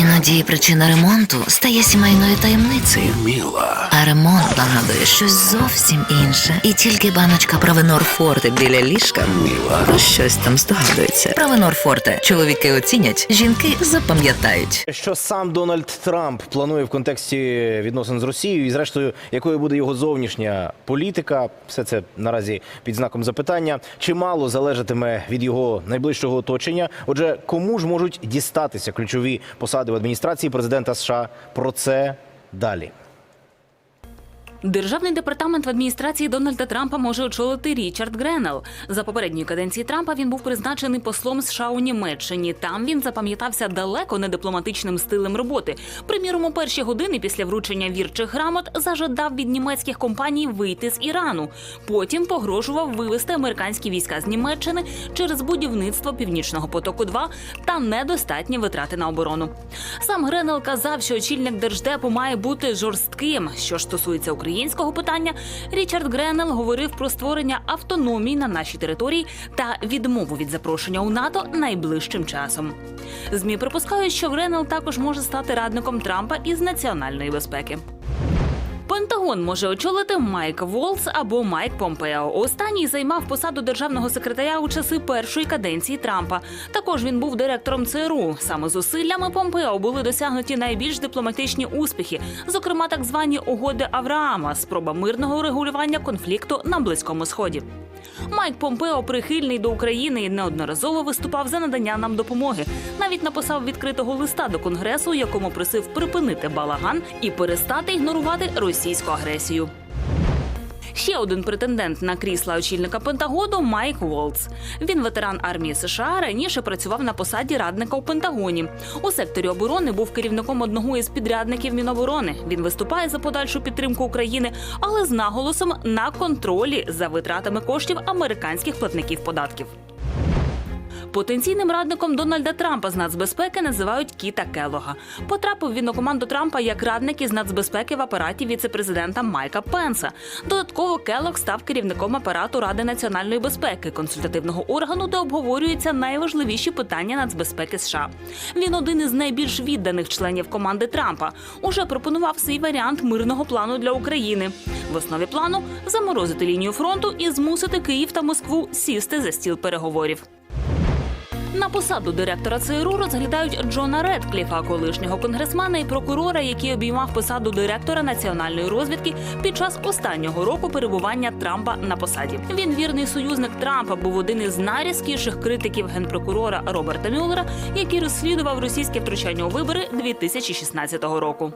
Іноді причина ремонту стає сімейною таємницею. Міла. А ремонт нагадує щось зовсім інше. І тільки баночка Провенор Форте біля ліжка Міла. про щось там здогадується. Провенор Форте. Чоловіки оцінять, жінки запам'ятають. Що сам Дональд Трамп планує в контексті відносин з Росією, і зрештою, якою буде його зовнішня політика, все це наразі під знаком запитання. Чимало залежатиме від його найближчого оточення. Отже, кому ж можуть дістатися ключові посади в адміністрації президента США? Про це далі. Державний департамент в адміністрації Дональда Трампа може очолити Річард Гренел. За попередньої каденції Трампа він був призначений послом США у Німеччині. Там він запам'ятався далеко не дипломатичним стилем роботи. Приміром, у перші години після вручення вірчих грамот зажадав від німецьких компаній вийти з Ірану. Потім погрожував вивести американські війська з Німеччини через будівництво Північного потоку 2 та недостатні витрати на оборону. Сам Гренел казав, що очільник держдепу має бути жорстким. Що ж стосується українського питання, Річард Гренел говорив про створення автономії на нашій території та відмову від запрошення у НАТО найближчим часом. Змі припускають, що Гренел також може стати радником Трампа із національної безпеки. Пентагон може очолити Майк Волц або Майк Помпео. Останній займав посаду державного секретаря у часи першої каденції Трампа. Також він був директором ЦРУ. Саме зусиллями Помпео були досягнуті найбільш дипломатичні успіхи, зокрема так звані угоди Авраама, спроба мирного урегулювання конфлікту на близькому сході. Майк Помпео прихильний до України і неодноразово виступав за надання нам допомоги. Навіть написав відкритого листа до конгресу, якому просив припинити балаган і перестати ігнорувати російську агресію. Ще один претендент на крісла очільника Пентагону Майк Волц. Він ветеран армії США. Раніше працював на посаді радника у Пентагоні. У секторі оборони був керівником одного із підрядників Міноборони. Він виступає за подальшу підтримку України, але з наголосом на контролі за витратами коштів американських платників податків. Потенційним радником Дональда Трампа з нацбезпеки називають Кіта Келога. Потрапив він у команду Трампа як радник із нацбезпеки в апараті віцепрезидента Майка Пенса. Додатково Келог став керівником апарату Ради національної безпеки, консультативного органу, де обговорюються найважливіші питання нацбезпеки США. Він один із найбільш відданих членів команди Трампа. Уже пропонував свій варіант мирного плану для України. В основі плану заморозити лінію фронту і змусити Київ та Москву сісти за стіл переговорів. На посаду директора ЦРУ розглядають Джона Редкліфа, колишнього конгресмена і прокурора, який обіймав посаду директора національної розвідки під час останнього року перебування Трампа на посаді. Він вірний союзник Трампа, був один із найрізкіших критиків генпрокурора Роберта Мюллера, який розслідував російське втручання у вибори 2016 року.